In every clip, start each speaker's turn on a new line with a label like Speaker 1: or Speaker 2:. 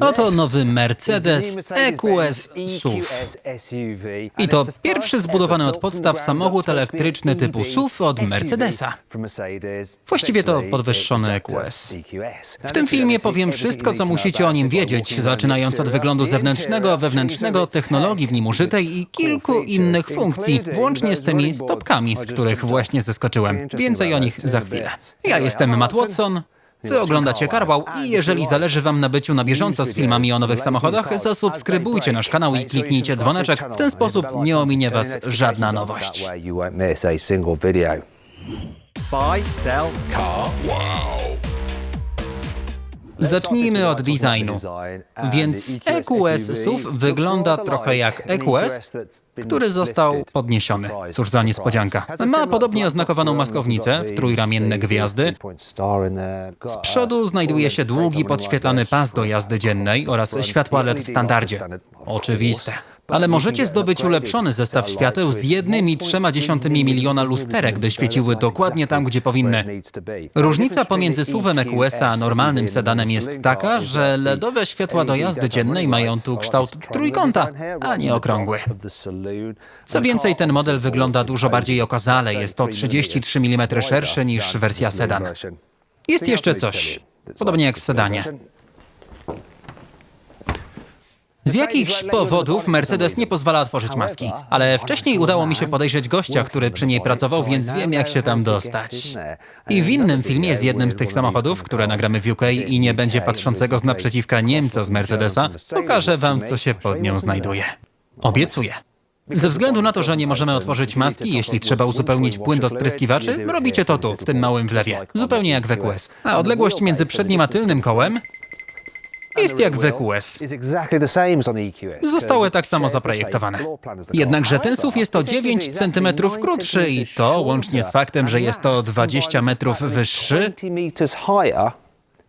Speaker 1: Oto nowy Mercedes EQS SUV. I to pierwszy zbudowany od podstaw samochód elektryczny typu SUV od Mercedesa. Właściwie to podwyższony EQS. W tym filmie powiem wszystko, co musicie o nim wiedzieć, zaczynając od wyglądu zewnętrznego, wewnętrznego, technologii w nim użytej i kilku innych funkcji, włącznie z tymi stopkami, z których właśnie zeskoczyłem. Więcej o nich za chwilę. Ja jestem Matt Watson. Wy oglądacie Karwał i jeżeli zależy Wam na byciu na bieżąco z filmami o nowych samochodach, zasubskrybujcie nasz kanał i kliknijcie dzwoneczek. W ten sposób nie ominie Was żadna nowość.
Speaker 2: Buy, sell,
Speaker 1: Zacznijmy od designu. Więc EQS SUV wygląda trochę jak EQS, który został podniesiony. Cóż za niespodzianka. Ma podobnie oznakowaną maskownicę, w trójramienne gwiazdy. Z przodu znajduje się długi podświetlany pas do jazdy dziennej oraz światła LED w standardzie. Oczywiste. Ale możecie zdobyć ulepszony zestaw świateł z jednymi trzema dziesiątymi miliona lusterek, by świeciły dokładnie tam, gdzie powinny. Różnica pomiędzy SUV-em EQS a normalnym sedanem jest taka, że LEDowe światła do jazdy dziennej mają tu kształt trójkąta, a nie okrągły. Co więcej, ten model wygląda dużo bardziej okazale. Jest to 33 mm szerszy niż wersja sedan. Jest jeszcze coś, podobnie jak w sedanie. Z jakichś powodów Mercedes nie pozwala otworzyć maski, ale wcześniej udało mi się podejrzeć gościa, który przy niej pracował, więc wiem jak się tam dostać. I w innym filmie z jednym z tych samochodów, które nagramy w UK i nie będzie patrzącego z naprzeciwka Niemca z Mercedesa, pokażę wam co się pod nią znajduje. Obiecuję. Ze względu na to, że nie możemy otworzyć maski, jeśli trzeba uzupełnić płyn do spryskiwaczy, robicie to tu, w tym małym wlewie. Zupełnie jak w EQS. A odległość między przednim a tylnym kołem jest jak w EQS. Zostały tak samo zaprojektowane. Jednakże ten SUV jest o 9 cm krótszy i to, łącznie z faktem, że jest to 20 metrów wyższy,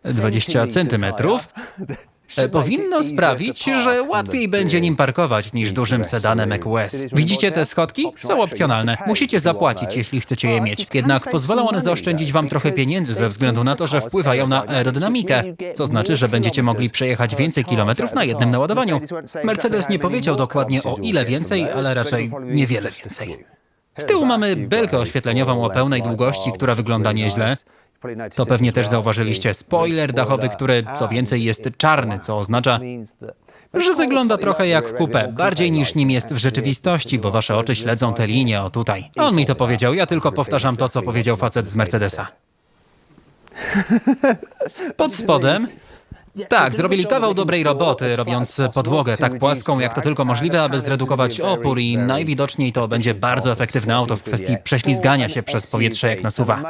Speaker 1: 20 centymetrów, e, powinno sprawić, że łatwiej będzie nim parkować niż dużym sedanem EQS. Widzicie te schodki? Są opcjonalne. Musicie zapłacić, jeśli chcecie je mieć. Jednak pozwolą one zaoszczędzić wam trochę pieniędzy ze względu na to, że wpływają na aerodynamikę, co znaczy, że będziecie mogli przejechać więcej kilometrów na jednym naładowaniu. Mercedes nie powiedział dokładnie o ile więcej, ale raczej niewiele więcej. Z tyłu mamy belkę oświetleniową o pełnej długości, która wygląda nieźle. To pewnie też zauważyliście spoiler dachowy, który co więcej jest czarny, co oznacza, że wygląda trochę jak kupę, bardziej niż nim jest w rzeczywistości, bo wasze oczy śledzą te linie o tutaj. On mi to powiedział, ja tylko powtarzam to, co powiedział facet z Mercedesa. Pod spodem tak, zrobili kawał dobrej roboty, robiąc podłogę tak płaską, jak to tylko możliwe, aby zredukować opór i najwidoczniej to będzie bardzo efektywne auto w kwestii prześlizgania się przez powietrze jak nasuwa.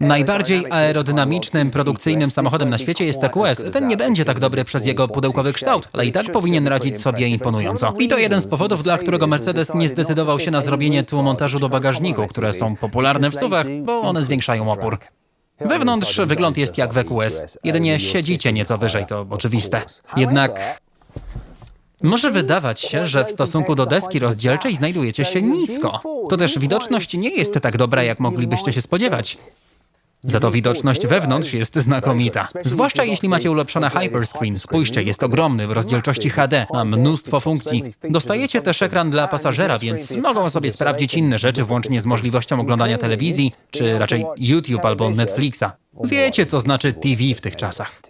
Speaker 1: Najbardziej aerodynamicznym, produkcyjnym samochodem na świecie jest EQS. Ten nie będzie tak dobry przez jego pudełkowy kształt, ale i tak powinien radzić sobie imponująco. I to jeden z powodów, dla którego Mercedes nie zdecydował się na zrobienie tłumontażu do bagażniku, które są popularne w SUVach, bo one zwiększają opór. Wewnątrz wygląd jest jak w EQS, jedynie siedzicie nieco wyżej, to oczywiste. Jednak może wydawać się, że w stosunku do deski rozdzielczej znajdujecie się nisko. To też widoczność nie jest tak dobra, jak moglibyście się spodziewać. Za to widoczność wewnątrz jest znakomita. Zwłaszcza jeśli macie ulepszone Hyperscreen. Spójrzcie, jest ogromny w rozdzielczości HD, ma mnóstwo funkcji. Dostajecie też ekran dla pasażera, więc mogą sobie sprawdzić inne rzeczy, włącznie z możliwością oglądania telewizji, czy raczej YouTube albo Netflixa. Wiecie, co znaczy TV w tych czasach.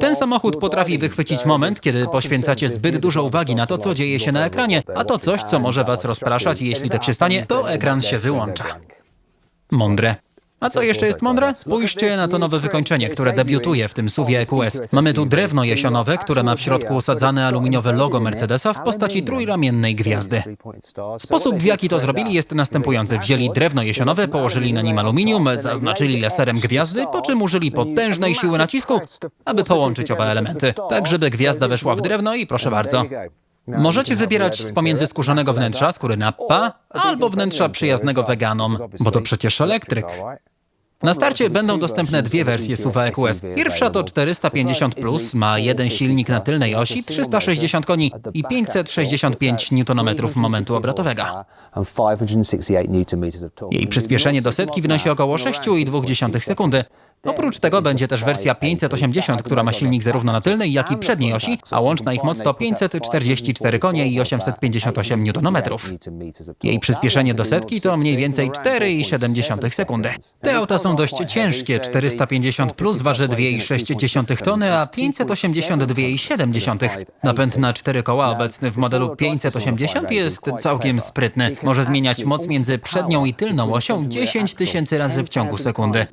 Speaker 1: Ten samochód potrafi wychwycić moment, kiedy poświęcacie zbyt dużo uwagi na to, co dzieje się na ekranie, a to coś, co może was rozpraszać i jeśli tak się stanie, to ekran się wyłącza. Mądre. A co jeszcze jest mądre? Spójrzcie na to nowe wykończenie, które debiutuje w tym SUVie EQS. Mamy tu drewno jesionowe, które ma w środku osadzane aluminiowe logo Mercedesa w postaci trójramiennej gwiazdy. Sposób, w jaki to zrobili, jest następujący. Wzięli drewno jesionowe, położyli na nim aluminium, zaznaczyli laserem gwiazdy, po czym użyli potężnej siły nacisku, aby połączyć oba elementy, tak żeby gwiazda weszła w drewno i proszę bardzo. Możecie wybierać z pomiędzy skórzanego wnętrza, skóry nappa, albo wnętrza przyjaznego weganom, bo to przecież elektryk. Na starcie będą dostępne dwie wersje SUV EQS. Pierwsza to 450 plus, ma jeden silnik na tylnej osi, 360 koni i 565 Nm momentu obrotowego. Jej przyspieszenie do setki wynosi około 6,2 sekundy. Oprócz tego będzie też wersja 580, która ma silnik zarówno na tylnej, jak i przedniej osi, a łączna ich moc to 544 konie i 858 Nm. Jej przyspieszenie do setki to mniej więcej 4,7 sekundy. Te auta są dość ciężkie, 450 plus waży 2,6 tony, a 582,7. Napęd na cztery koła obecny w modelu 580 jest całkiem sprytny. Może zmieniać moc między przednią i tylną osią 10 tysięcy razy w ciągu sekundy.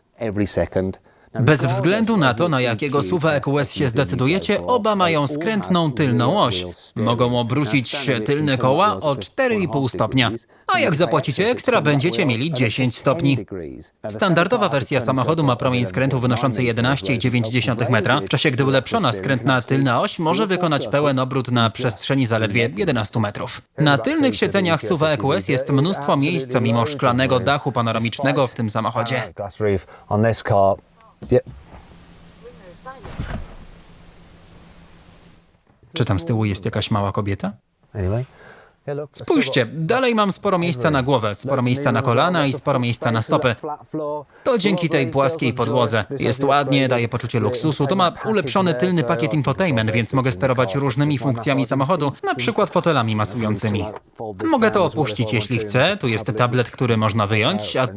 Speaker 1: Bez względu na to, na jakiego SUV EQS się zdecydujecie, oba mają skrętną tylną oś. Mogą obrócić się tylne koła o 4,5 stopnia. A jak zapłacicie ekstra, będziecie mieli 10 stopni. Standardowa wersja samochodu ma promień skrętu wynoszący 11,9 metra, w czasie gdy ulepszona skrętna tylna oś może wykonać pełen obrót na przestrzeni zaledwie 11 metrów. Na tylnych siedzeniach SUV EQS jest mnóstwo miejsca mimo szklanego dachu panoramicznego w tym samochodzie.
Speaker 3: Yep.
Speaker 1: Czy tam z tyłu jest jakaś mała kobieta? Spójrzcie, dalej mam sporo miejsca na głowę, sporo miejsca na kolana i sporo miejsca na stopy. To dzięki tej płaskiej podłodze. Jest ładnie, daje poczucie luksusu. To ma ulepszony tylny pakiet infotainment, więc mogę sterować różnymi funkcjami samochodu, na przykład fotelami masującymi. Mogę to opuścić, jeśli chcę. Tu jest tablet, który można wyjąć, a,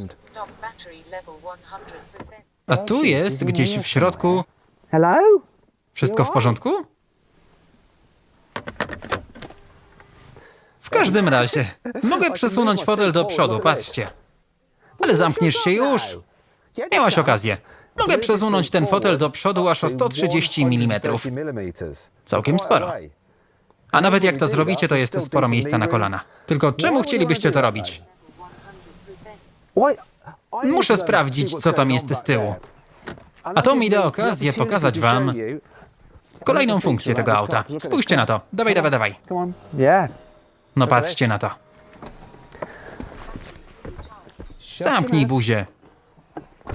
Speaker 1: a tu jest gdzieś w środku.
Speaker 3: Hello?
Speaker 1: Wszystko w porządku? W każdym razie, mogę przesunąć fotel do przodu, patrzcie. Ale zamkniesz się już. Miałaś okazję. Mogę przesunąć ten fotel do przodu aż o 130 mm. Całkiem sporo. A nawet jak to zrobicie, to jest sporo miejsca na kolana. Tylko czemu chcielibyście to robić? Muszę sprawdzić, co tam jest z tyłu.
Speaker 3: A to mi da okazję pokazać wam
Speaker 1: Kolejną funkcję tego auta. Spójrzcie na to. Dawaj, dawaj, dawaj. No patrzcie na to. Zamknij buzię.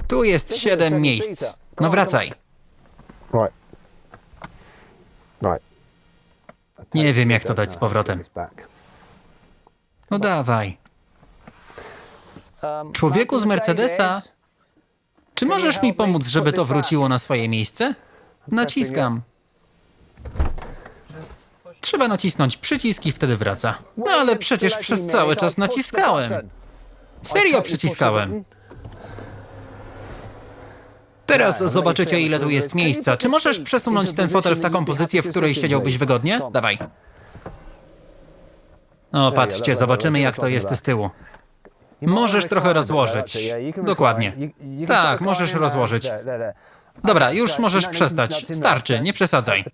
Speaker 1: Tu jest siedem miejsc. No wracaj. Nie wiem, jak to dać z powrotem. No dawaj. Człowieku z Mercedesa, czy możesz mi pomóc, żeby to wróciło na swoje miejsce? Naciskam. Trzeba nacisnąć przycisk i wtedy wraca. No ale przecież przez cały czas naciskałem. Serio przyciskałem. Teraz zobaczycie, ile tu jest miejsca. Czy możesz przesunąć ten fotel w taką pozycję, w której siedziałbyś wygodnie? Dawaj. O, patrzcie, zobaczymy, jak to jest z tyłu. Możesz trochę rozłożyć. Dokładnie. Tak, możesz rozłożyć. Dobra, już możesz przestać. Starczy, nie przesadzaj.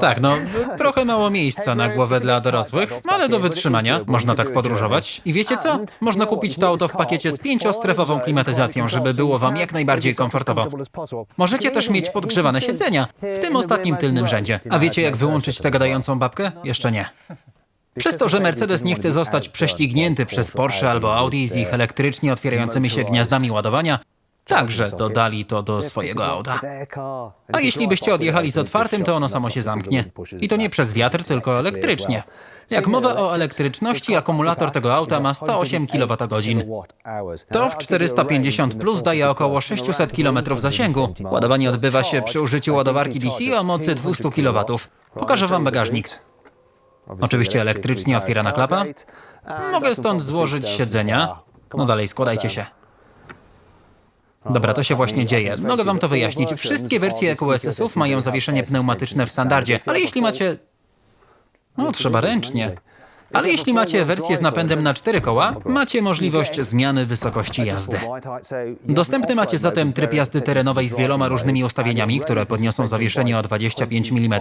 Speaker 1: Tak, no, trochę mało miejsca na głowę dla dorosłych, ale do wytrzymania. Można tak podróżować. I wiecie co? Można kupić to auto w pakiecie z pięciostrefową klimatyzacją, żeby było wam jak najbardziej komfortowo. Możecie też mieć podgrzewane siedzenia, w tym ostatnim tylnym rzędzie. A wiecie, jak wyłączyć tę gadającą babkę? Jeszcze nie. Przez to, że Mercedes nie chce zostać prześcignięty przez Porsche albo Audi z ich elektrycznie otwierającymi się gniazdami ładowania, także dodali to do swojego auta. A jeśli byście odjechali z otwartym, to ono samo się zamknie. I to nie przez wiatr, tylko elektrycznie. Jak mowa o elektryczności, akumulator tego auta ma 108 kWh. To w 450 plus daje około 600 km zasięgu. Ładowanie odbywa się przy użyciu ładowarki DC o mocy 200 kW. Pokażę wam bagażnik. Oczywiście elektrycznie otwierana klapa. Mogę stąd złożyć siedzenia. No dalej, składajcie się. Dobra, to się właśnie dzieje. Mogę wam to wyjaśnić. Wszystkie wersje EQSS-ów mają zawieszenie pneumatyczne w standardzie, ale jeśli macie... No, trzeba ręcznie. Ale jeśli macie wersję z napędem na cztery koła, macie możliwość zmiany wysokości jazdy. Dostępny macie zatem tryb jazdy terenowej z wieloma różnymi ustawieniami, które podniosą zawieszenie o 25 mm.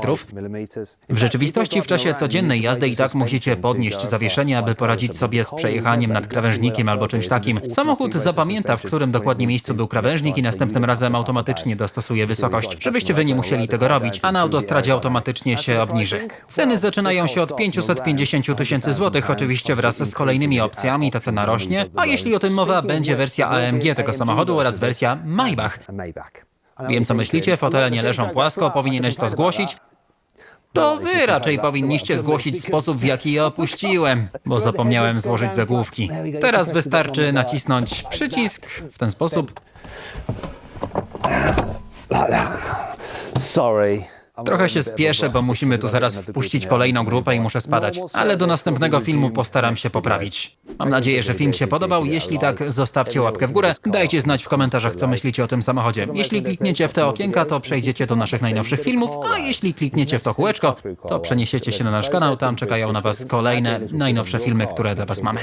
Speaker 1: W rzeczywistości w czasie codziennej jazdy i tak musicie podnieść zawieszenie, aby poradzić sobie z przejechaniem nad krawężnikiem albo czymś takim. Samochód zapamięta, w którym dokładnie miejscu był krawężnik i następnym razem automatycznie dostosuje wysokość, żebyście wy nie musieli tego robić, a na autostradzie automatycznie się obniży. Ceny zaczynają się od 550 tysięcy złotych, oczywiście wraz z kolejnymi opcjami ta cena rośnie, a jeśli o tym mowa, będzie wersja AMG tego samochodu oraz wersja Maybach. Wiem co myślicie, fotele nie leżą płasko, powinieneś to zgłosić? To wy raczej powinniście zgłosić sposób, w jaki je opuściłem, bo zapomniałem złożyć zagłówki. Teraz wystarczy nacisnąć przycisk w ten sposób.
Speaker 3: Sorry.
Speaker 1: Trochę się spieszę, bo musimy tu zaraz wpuścić kolejną grupę i muszę spadać, ale do następnego filmu postaram się poprawić. Mam nadzieję, że film się podobał. Jeśli tak, zostawcie łapkę w górę. Dajcie znać w komentarzach, co myślicie o tym samochodzie. Jeśli klikniecie w te okienka, to przejdziecie do naszych najnowszych filmów, a jeśli klikniecie w to kółeczko, to przeniesiecie się na nasz kanał. Tam czekają na Was kolejne, najnowsze filmy, które dla Was mamy.